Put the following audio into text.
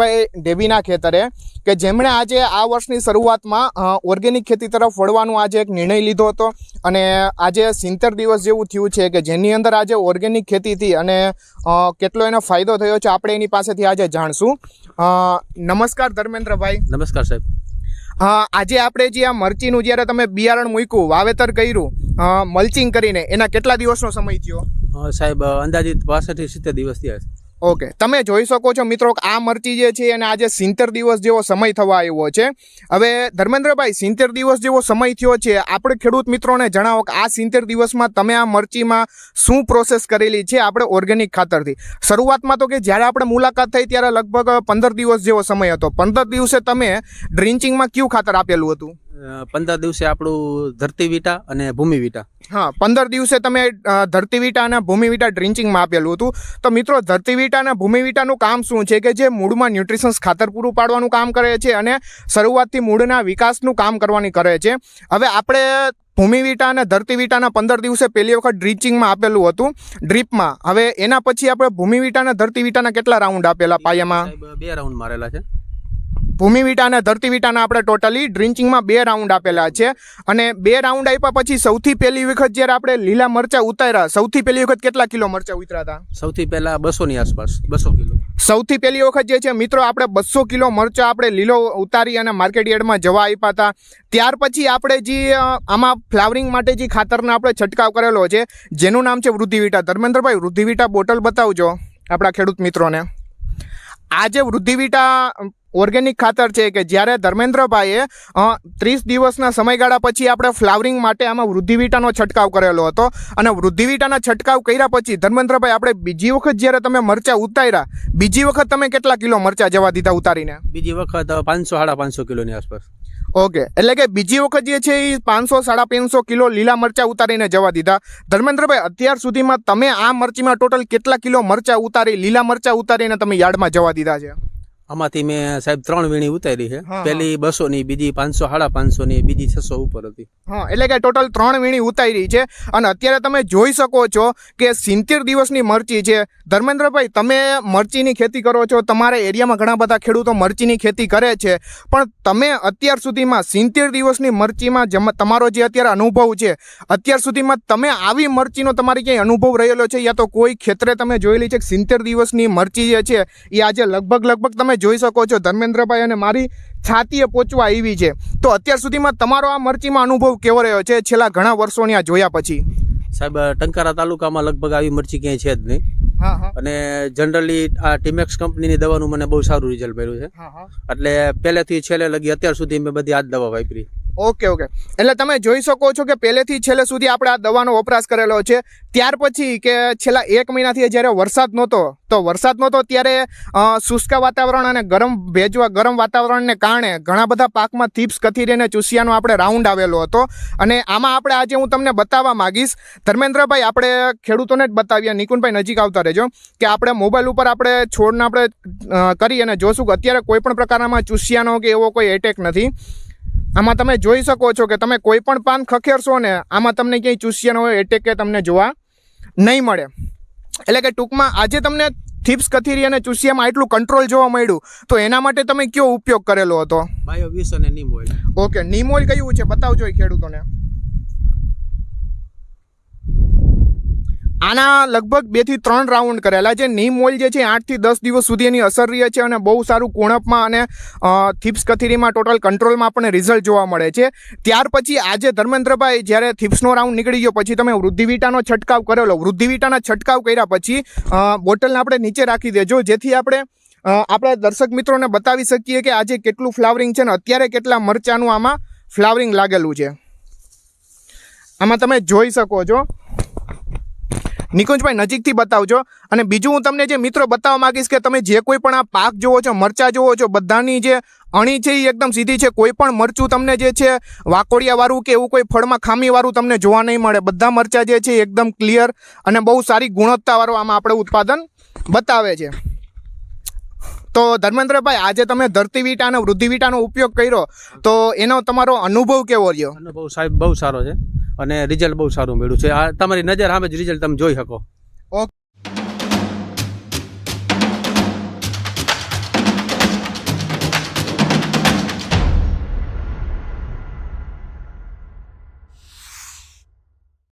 ભાઈ ડેબીના ખેતરે કે જેમણે આજે આ વર્ષની શરૂઆતમાં ઓર્ગેનિક ખેતી તરફ વળવાનો આજે એક નિર્ણય લીધો હતો. અને આજે સિત્તેર દિવસ જેવું થયું છે કે જેની અંદર આજે ઓર્ગેનિક ખેતીથી અને કેટલો એનો ફાયદો થયો છે આપણે એની પાસેથી આજે જાણશું. નમસ્કાર ધર્મેન્દ્રભાઈ. નમસ્કાર સાહેબ. આજે આપણે જે આ મરચીનું જ્યારે તમે બિયારણ મૂક્યું વાવેતર કર્યું મલ્ચિંગ કરીને એના કેટલા દિવસનો સમય થયો? સાહેબ અંદાજિત પાસઠથી સિત્તેર દિવસ થયા છે. ઓકે તમે જોઈ શકો છો મિત્રો આ મરચી જે છે એને આજે સિત્તેર દિવસ જેવો સમય થવા આવ્યો છે. હવે ધર્મેન્દ્રભાઈ, સિત્તેર દિવસ જેવો સમય થયો છે. આપણે ખેડૂત મિત્રોને જણાવો કે આ સિત્તેર દિવસમાં તમે આ મરચીમાં શું પ્રોસેસ કરેલી છે આપણે ઓર્ગેનિક ખાતરથી? શરૂઆતમાં તો કે જ્યારે આપણે મુલાકાત થઈ ત્યારે લગભગ પંદર દિવસ જેવો સમય હતો. પંદર દિવસે તમે ડ્રિન્ચિંગમાં કયું ખાતર આપેલું હતું? પંદર દિવસે આપણું ધરતી વિટા અને ભૂમિ વિટા. હા પંદર દિવસે તમે ધરતી વિટા અને ભૂમિ વિટા ડ્રિન્ચિંગમાં આપેલું હતું. તો મિત્રો ધરતી વિટા અને ભૂમિ વિટાનું કામ શું છે કે જે મૂળમાં ન્યુટ્રિશન્સ ખાતર પૂરું પાડવાનું કામ કરે છે અને શરૂઆતથી મૂળના વિકાસનું કામ કરવાની કરે છે. હવે આપણે ભૂમિ વિટા અને ધરતી વિટાના પંદર દિવસે પહેલી વખત ડ્રિચિંગમાં આપેલું હતું ડ્રીપમાં. હવે એના પછી આપણે ભૂમિ વિટા અને ધરતી વિટાના કેટલા રાઉન્ડ આપેલા પાયામાં? બે રાઉન્ડ મારેલા છે. ભૂમિ વિટા અને ધરતી વિટાના આપણે ટોટલી ડ્રિન્ચિંગમાં બે રાઉન્ડ આપેલા છે. અને બે રાઉન્ડ આપ્યા પછી સૌથી પહેલી વખત જ્યારે આપણે લીલા મરચા ઉતાર્યા સૌથી પહેલી વખત કેટલા કિલો મરચા ઉતર્યા હતા? સૌથી પહેલા બસોની આસપાસ બસો કિલો. સૌથી પહેલી વખત જે છે મિત્રો આપણે બસો કિલો મરચા આપણે લીલો ઉતારી અને માર્કેટ યાર્ડમાં જવા આપ્યા હતા. ત્યાર પછી આપણે જે આમાં ફ્લાવરિંગ માટે જે ખાતરનો આપણે છંટકાવ કરેલો છે જેનું નામ છે વૃદ્ધિવિટા ધર્મેન્દ્રભાઈ વૃદ્ધિવિટા બોટલ બતાવજો આપણા ખેડૂત મિત્રોને. આ જે વૃદ્ધિવિટા ઓર્ગેનિક ખાતર છે કે જ્યારે ધર્મેન્દ્રભાઈએ ત્રીસ દિવસના સમયગાળા પછી આપણે ફ્લાવરિંગ માટે આમાં વૃદ્ધિવિટાનો છંટકાવ કરેલો હતો. અને વૃદ્ધિવિટાના છંટકાવ કર્યા પછી ધર્મેન્દ્રભાઈ, આપણે બીજી વખત જ્યારે તમે મરચા ઉતાર્યા, બીજી વખત તમે કેટલા કિલો મરચા જવા દીધા ઉતારીને? બીજી વખત પાંચસો, સાડા પાંચસો કિલોની આસપાસ. ઓકે. એટલે કે બીજી વખત જે છે એ પાંચસો, સાડા પાંચસો કિલો લીલા મરચા ઉતારીને જવા દીધા. ધર્મેન્દ્રભાઈ, અત્યાર સુધીમાં તમે આ મરચીમાં ટોટલ કેટલા કિલો મરચા ઉતારી, લીલા મરચા ઉતારીને તમે યાર્ડમાં જવા દીધા છે? આમાંથી મેં સાહેબ ત્રણ વીણી ઉતારી છે. પેલી પહેલી બસો ની બીજી પાંચસો સાડા પાંચસો ની બીજી છસો ઉપર હતી. હા એટલે કે ટોટલ ત્રણ વીણી ઉતારી છે. અને અત્યારે તમે જોઈ શકો છો કે સિત્તેર દિવસની મરચી છે. ધર્મેન્દ્રભાઈ તમે મરચીની ખેતી કરો છો. તમારા એરિયામાં ઘણા બધા ખેડૂતો મરચીની ખેતી કરે છે. પણ તમે અત્યાર સુધીમાં સિત્તેર દિવસની મરચીમાં તમારો જે અત્યારે અનુભવ છે અત્યાર સુધીમાં તમે આવી મરચીનો તમારી ક્યાંય અનુભવ રહેલો છે? યા તો કોઈ ખેતરે તમે જોયેલી છે કે સિત્તેર દિવસની મરચી જે છે એ આજે લગભગ લગભગ તમે જોઈ શકો છો. ધર્મેન્દ્રભાઈ અને મારી છાતીએ પહોંચવા આવી છે. તો અત્યાર સુધીમાં તમારો આ મરચીમાં અનુભવ કેવો રહ્યો છે? છેલ્લા ઘણા વર્ષોની આ જોયા પછી. સાહેબ ટંકારા તાલુકામાં લગભગ આવી મરચી ક્યાંય છે જ નહીં. અને જનરલી આ ટીમેક્સ કંપનીની દવાનું મને બહુ સારું રિઝલ્ટ મળ્યું છે. એટલે પહેલેથી છેલ્લે લગી અત્યાર સુધી મેં બધી આ જ દવા વાપરી. ઓકે ઓકે એટલે તમે જોઈ શકો છો કે પહેલેથી છેલ્લે સુધી આપણે આ દવાનો વપરાશ કરેલો છે. ત્યાર પછી કે છેલ્લા એક મહિનાથી જ્યારે વરસાદ નહોતો, તો વરસાદ નહોતો ત્યારે શુષ્ક વાતાવરણ અને ગરમ, ભેજવા ગરમ વાતાવરણને કારણે ઘણા બધા પાકમાં થીપ્સ કથીરીને ચૂસિયાનો આપણે રાઉન્ડ આવેલો હતો. અને આમાં આપણે આજે હું તમને બતાવવા માંગીશ. ધર્મેન્દ્રભાઈ, આપણે ખેડૂતોને જ બતાવીએ. નિકુનભાઈ નજીક આવતા રહેજો. કે આપણે મોબાઈલ ઉપર આપણે છોડને આપણે કરી અને જોશું કે અત્યારે કોઈ પણ પ્રકારના ચૂસિયાનો કે એવો કોઈ એટેક નથી. આમાં તમે જોઈ શકો છો કે તમે કોઈ પણ પાન ખખેરશો ને આમાં તમને ક્યાંય ચૂસિયાનો હોય એટેક કે તમને જોવા નહીં મળે. એટલે કે ટૂંકમાં આજે તમને થીપ્સ કથીરી અને ચૂસિયામાં એટલું કંટ્રોલ જોવા મળ્યું તો એના માટે તમે કયો ઉપયોગ કરેલો હતો? બાયો વીસ અને નીમ ઓઇલ. ઓકે નિમોલ કયું છે? બતાવજો ખેડૂતોને. આના લગભગ બેથી ત્રણ રાઉન્ડ કરેલા છે. નીમ ઓઇલ જે છે આઠથી દસ દિવસ સુધી એની અસર રહે છે અને બહુ સારું કુણપમાં અને થિપ્સ કથીરીમાં ટોટલ કંટ્રોલમાં આપણને રિઝલ્ટ જોવા મળે છે. ત્યાર પછી આજે ધર્મેન્દ્રભાઈ જ્યારે થિપ્સનો રાઉન્ડ નીકળી ગયો, પછી તમે વૃદ્ધિવિટાનો છંટકાવ કરેલો. વૃદ્ધિવિટાના છંટકાવ કર્યા પછી બોટલને આપણે નીચે રાખી દેજો. જેથી આપણે આપણા દર્શક મિત્રોને બતાવી શકીએ કે આજે કેટલું ફ્લાવરિંગ છે ને અત્યારે કેટલા મરચાનું આમાં ફ્લાવરિંગ લાગેલું છે. આમાં તમે જોઈ શકો છો. નિકુંજભાઈ, નજીકથી બતાવજો. અને બીજું હું તમને જે મિત્રો બતાવવા માંગીશ કે તમે જે કોઈ પણ આ પાક જોવો છો, મરચા જોવો છો, બધાની જે અણી છે એ એકદમ સીધી છે. કોઈ પણ મરચું તમને જે છે, વાકોડિયાવાળું કે એવું કોઈ ફળમાં ખામીવાળું તમને જોવા નહીં મળે. બધા મરચા જે છે એકદમ ક્લિયર અને બહુ સારી ગુણવત્તાવાળું આમાં આપણે ઉત્પાદન બતાવે છે. તો ધર્મેન્દ્રભાઈ, આજે તમે ધરતી વિટા અને વૃદ્ધિ વિટાનો ઉપયોગ કર્યો. તો એનો તમારો અનુભવ કેવો રહ્યો? અનુભવ સાહેબ બહુ સારો છે. અને રિઝલ્ટ બહુ સારું મળ્યું છે. આ તમારી નજર સામે જ રિઝલ્ટ તમે જોઈ શકો.